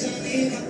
Yes,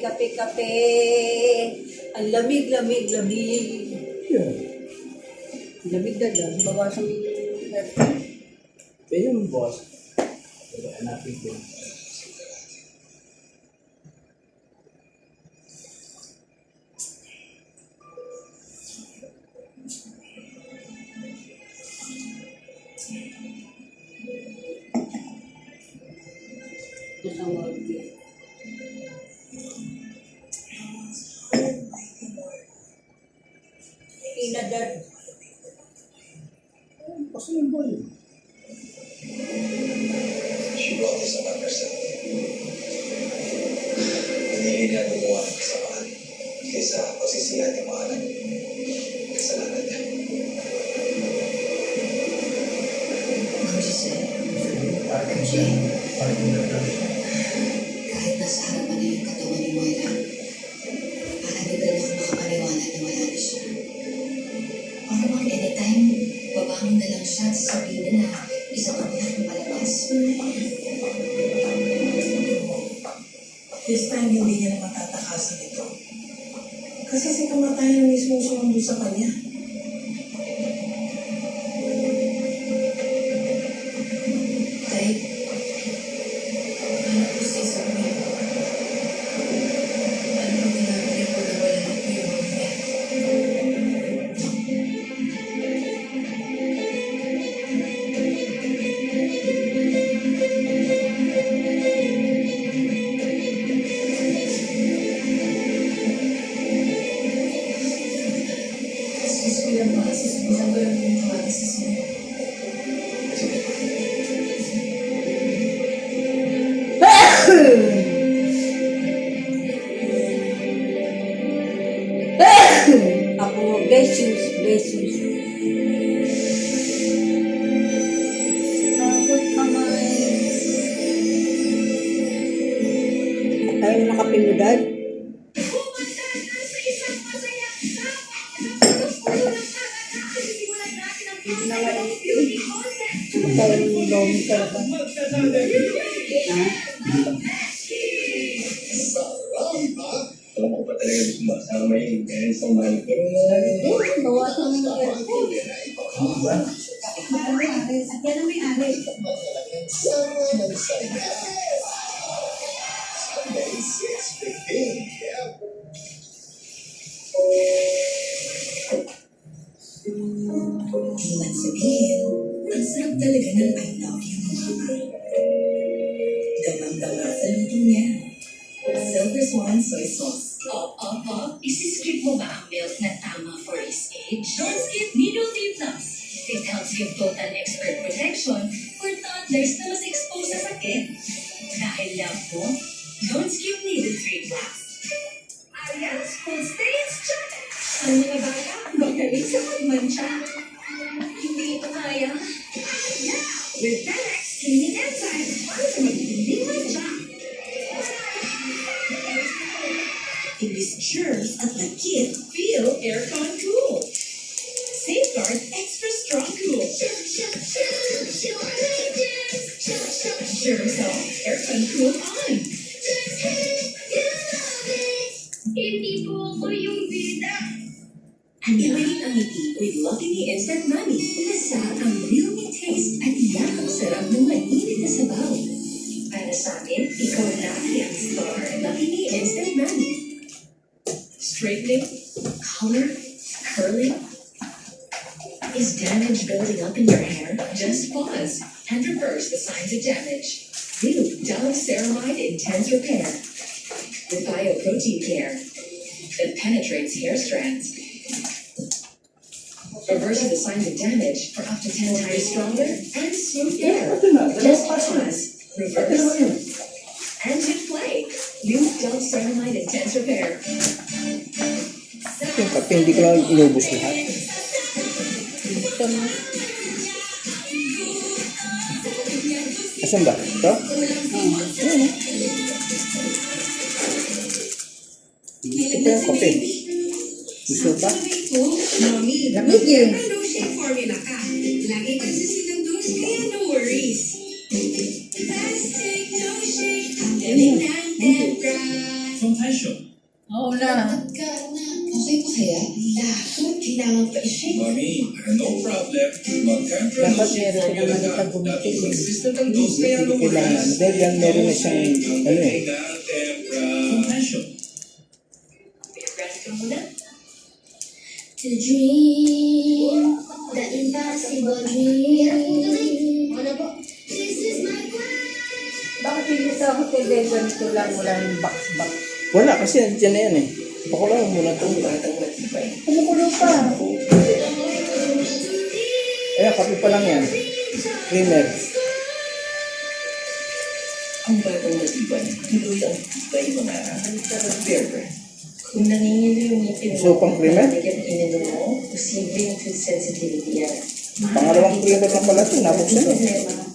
kape-kape. Ang lamig, lamig, lamig. Yeah. Lamig na lang. Bawasan mo yung left. Kaya yung boss. Hanapin ko. Sabihin nila, isa pa rin palabas. This time, hindi niya na matatakasin ito. Kasi si kamatayan mismo sumundo sa kanya. ikaw yung lomi sa labas. Ha? Alam ko pa talaga gusto makasama yung parents ng mahal ko. Bawasan mo na. Diba? Damang-dama sa luto niya. Silver Swan Soy Sauce. Oo, oh, oo. Oh, oh. Mo ba ang milk na tama for his age? Sure Zircon Cool. Safeguard Extra Strong Cool. Duracell Ceramide Intense Repair with bioprotein care that penetrates hair strands. Reverses the signs of damage for up to 10 times stronger and smooth hair. Just pause, reverse, and hit play. New Dove Ceramide Intense Repair. Yung kape, hindi ko lang inubos lahat. Ito na. Asan ba? Ito? Ito yung kape. Gusto? Mami, Lamig yun. Lagi kasi silang dos, kaya no worries. Plastic, no shake, galing ng tempra. From Passion. Oo na. Okay pa kaya? Lahat kailangan pa i-shake. Mami, no problem. Dapat meron ka. ang dose, kaya no Hindi kailangan. Dahil yan meron na siyang, ano eh. To dream the impossible dream. Ano po? This is my quest. Bakit hindi sa hotel din ganito lang wala yung box-box? Wala kasi nandiyan na yan eh. Pakulaw mo muna Batang matibay. Kumukulo pa. Ayan, kape pa lang yan. Creamer. Ang batang matibay, tuloy ang tibay mga bear brand. Kung nanginginig yung ngipin So, pang creamer? Nagyan ininom mo, posibleng food sensitivity yan. Pangalawang creamer na pala ito. Nabuksan eh. problema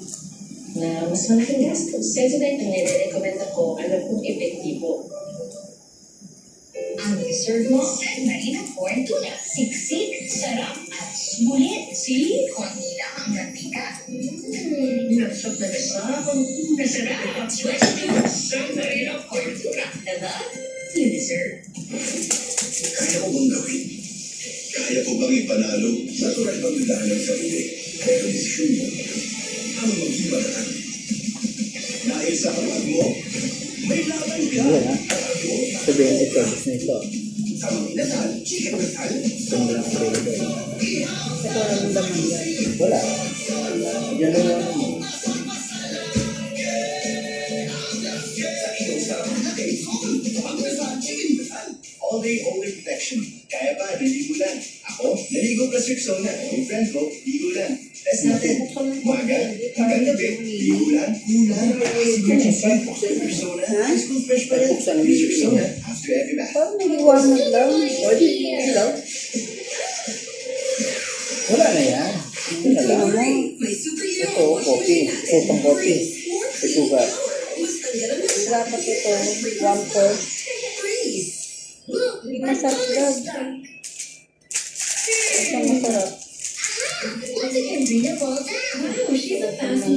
na mas malaking gastos. Kaya sa dahil nire-recommend ako, alam kong epektibo. Ang dessert mo, San Marino Corn Tuna. Siksik, sarap, at sulit. Konti lang ang mantika. Mmm, nasap na nasap ang nasarap. Switch to San Marino Corn Tuna. Diba? You deserve. Kaya ko bang gawin? Kaya ko bang ipanalo? Natural bang daan ng sarili? Pero desisyon mo, ano maging matatag? Dahil sa kapag mo, may laban ka! Ha. Sabihin ito. Gusto nito. Sa mga inasal, chicken kasal, Ganda ng creamer. Ito ang laman yan. Wala. Yan lang Ako, naligo plus Rexona. Yung friend ko, ligo lang. Test natin. Umaga, hanggang gabi, ligo lang. Kulang. Siguro yung friend Rexona. High school fresh pa rin. Use. Rexona after every bath. Parang nag-iwanag lang. Pwede. Ilaw. Wala na yan. Na lang. Ito, coffee. Ito pang coffee. Sugar. Dapat ito, one fourth. Masarap daw.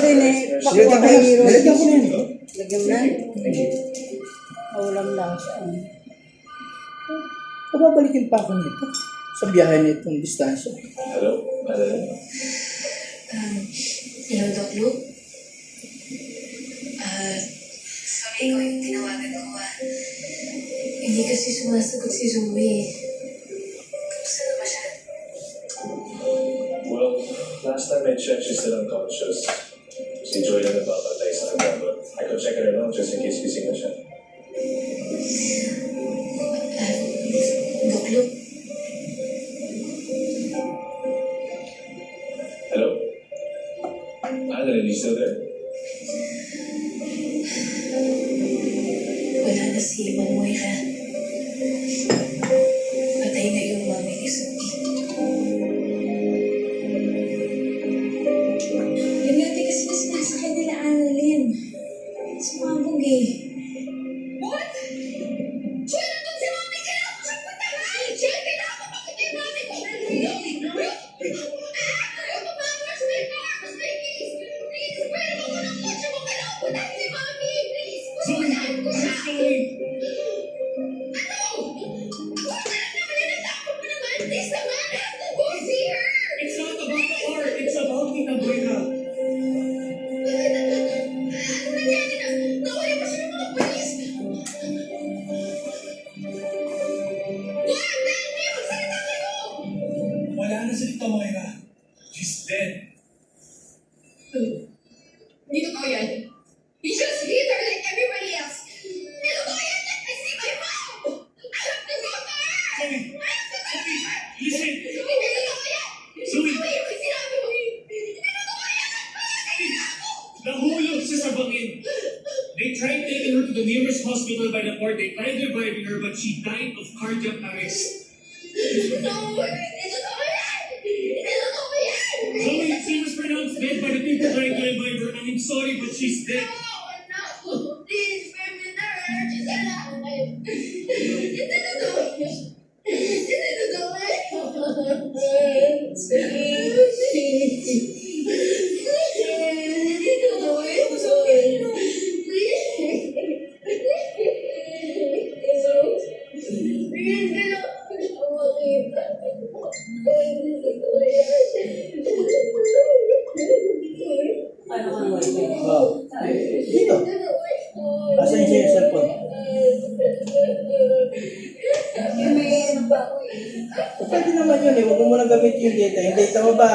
rin eh. Pakuha kay. Hero. Nilagyan ko yun. Lagyan na. Oh, walang lasa. Papabalikin pa ako nito. Sa biyahe nitong distansya. Hello? Hello? Um, hello, Doc? Ah, sorry ko yung tinawagan ko ah. Hindi kasi sumasagot si Zoe. Kamusta He was waving. Hospital by the port. They tried reviving her, but she died of cardiac arrest. Yan. Hindi totoo yan. Zoe, she was pronounced dead by the people trying to revive her. I'm sorry, but she's dead. No, no. Oh. Dito. Siya yung cellphone? Ako eh. Pwede naman yun eh. Huwag mo muna gamitin yung data. Yung data mo ba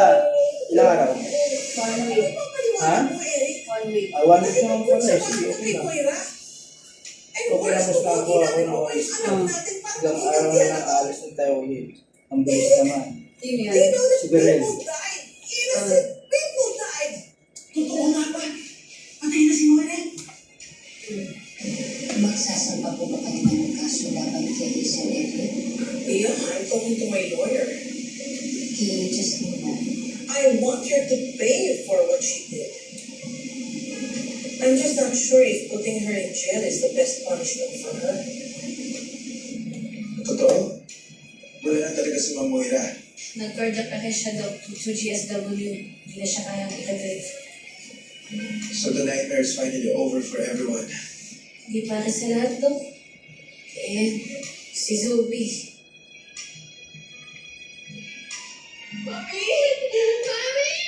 Yeah, I'm talking to my lawyer. Can you just move on? I want her to pay for what she did. I'm just not sure if putting her in jail is the best punishment for her. Totoo? Wala na talaga si Ma'am Moira. Nag-cardiac arrest siya daw to GSW. Hindi na siya kayang i-drive. So the nightmare is finally over for everyone. Hindi para sa lahat to. Eh, si Zoe. Mommy! Mommy!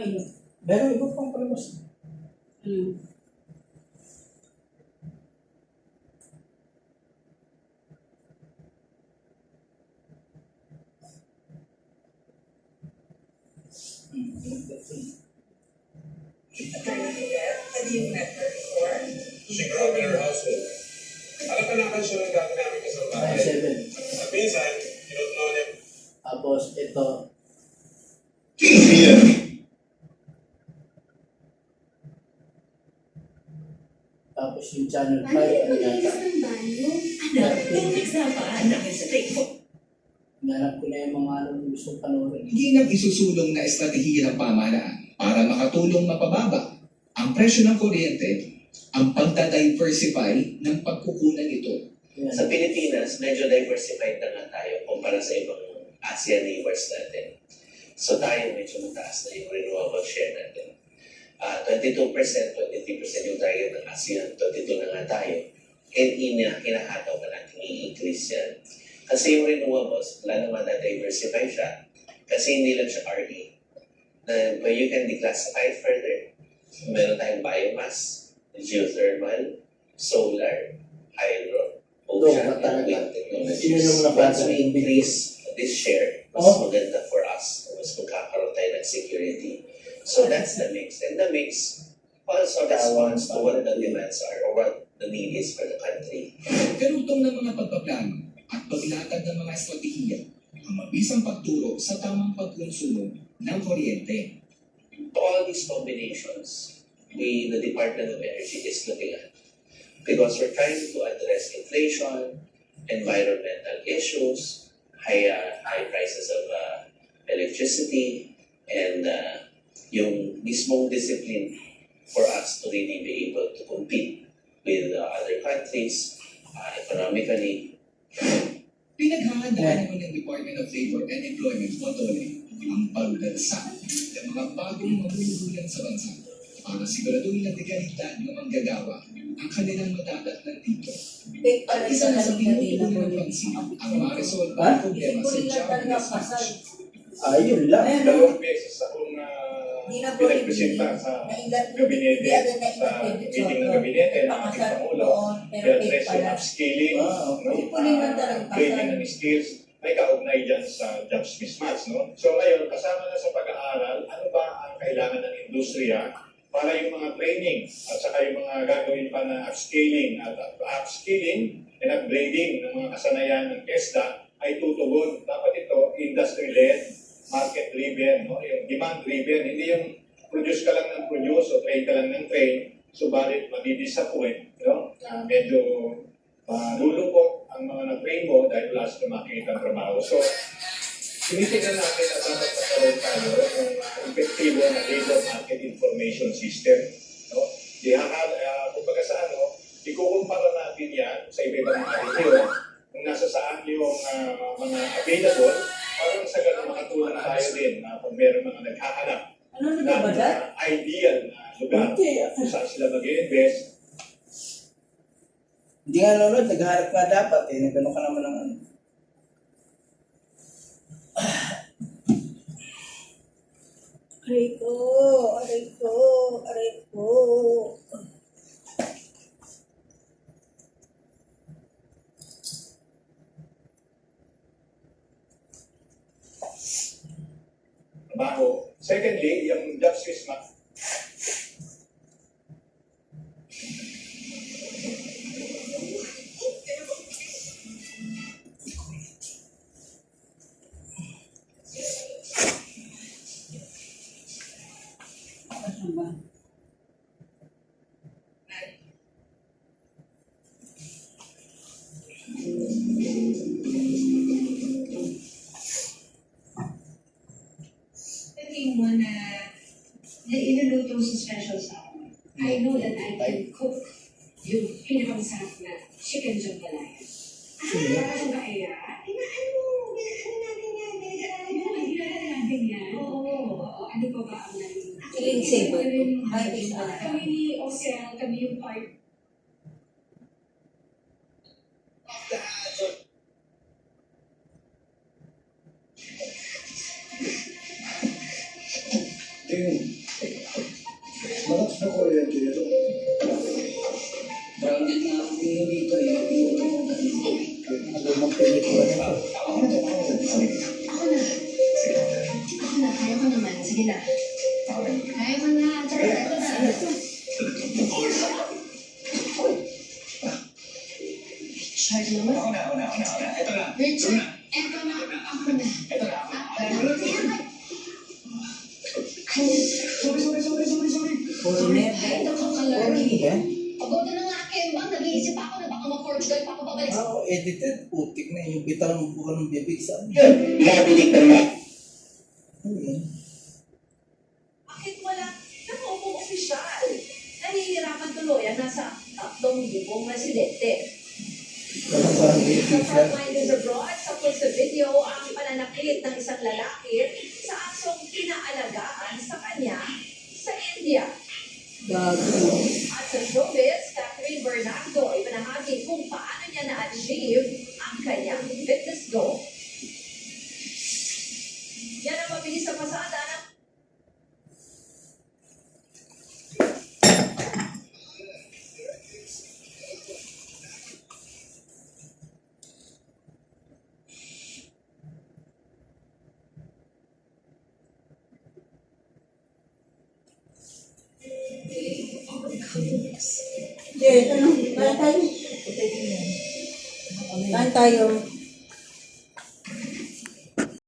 Yun. Meron iba pang premas. Ano? Up in her household. Anak-anakan siya ng dati namin kasama. Minsan, tinutulungan niya Tapos ito, Here. tapos yung channel 5, ano yata. Anak, tubig na ba? Dahil sa take Nanap ko na yung mga ano gusto panoorin. Hindi isusulong na estratehiya ng pamahalaan para makatulong mapababa ang presyo ng kuryente, ang pagdadiversify ng pagkukunan nito. Yan. Sa Pilipinas, medyo diversified na nga tayo kumpara sa ibang ASEAN neighbors natin. So tayo medyo mataas na yung renewable share natin. Ah, 22%, 23% yung target ng ASEAN, 22 na nga tayo. And ina, hinahataw na natin i-increase yan. Kasi yung renewables, wala naman na-diversify siya. Kasi hindi lang siya RE. Na, but you can declassify it further. Meron tayong biomass, geothermal, solar, hydro, ocean, and talaga. wind technologies. Once we na increase this share, mas Oh. maganda for us, mas magkakaroon tayo ng security. So that's the mix. And the mix also responds to what the demands are or what the need is for the country. Karutong ng mga pagpaplano at paglatag ng mga estratehiya ang mabisang pagturo sa tamang pagkonsumo ng kuryente. all these combinations, we, the Department of Energy is looking at. Because we're trying to address inflation, environmental issues, high, uh, high prices of uh, electricity, and uh, yung mismong discipline for us to really be able to compete with uh, other countries uh, economically. Pinaghahandaan naman ng Department of Labor and Employment Otole ang pagdagsa ng mga bagong mamumuhunan sa bansa para siguraduhin na dekalidad ng manggagawa ang kanilang matatatnan dito. At isa na sa pinupunan ng pansin ang maresolve ang problema sa job mismatch. Ayun lang. Dalawang beses akong uh, pinagpresenta sa gabinete, sa meeting ng gabinete ng ating Pangulo. I-address yung upskilling, Ah, okay. no? Training ng skills, may kaugnay dyan sa jobs mismatch. No? So ngayon, kasama na sa pag-aaral, ano ba ang kailangan ng industriya para yung mga training at saka yung mga gagawin pa na upscaling at upskilling and upgrading ng mga kasanayan ng ESDA ay tutugon. Dapat ito industry-led, market-driven, no? yung demand-driven, hindi yung produce ka lang ng produce o train ka lang ng train, subalit mabidisappoint, no? Uh, medyo malulungkot ang mga na-train mo dahil wala silang makikita ng trabaho. So, tinitingnan natin na dapat magkaroon tayo ng uh, epektibo na labor market information system. No? Di hahal, uh, kumbaga sa ano, ikukumpara natin yan sa iba-ibang mga rehiyon kung nasa saan yung uh, mga available para sa ganun makatulong tayo din na kung meron mga naghahanap Ano na ba dyan? ideal na lugar Hindi. kung saan sila mag-invest Hindi nga nanonood, naghahanap nga dapat eh. Nagano ka naman ng ano. Aray ko, aray ko, aray ko. trabaho. Secondly, yung jobs natin? Feeling safe. Kami yung Ay, is that? kami ni Osel, kami yung part Ito yun. Malakas na kuryente ito. Grounded nga ako dito eh. Lumang pelikula na ito. Ako na. Ako na, ko. Sige na. Kaya ko na. Tara, ito na. Richard naman. Ako na, ako na, na, ako na. Ito na. Richard, eto na. Ako na. Ito na. ako. Ay, Sorry, sorry, sorry, sorry, sorry. Ay, ito ka kalaro. Okay eh. Pagod na nga akin, bang nag-iisip ako na baka ma-Portugal pa ako Ako, edited, putik na yung bitaw ng buka ng bibig sa amin. Nabilik na Ano yun? Bakit wala nakaupo opisyal? Nahihirapan tuloy ang nasa tatlong libong residente. Siya. Frontliners Abroad, sa sa video ang pananakit ng isang lalaki sa asong pinaalagaan sa kanya sa India. At sa showbiz, Catherine Bernardo ay panahagi kung paano niya na-achieve ang kanyang fitness goal. 加油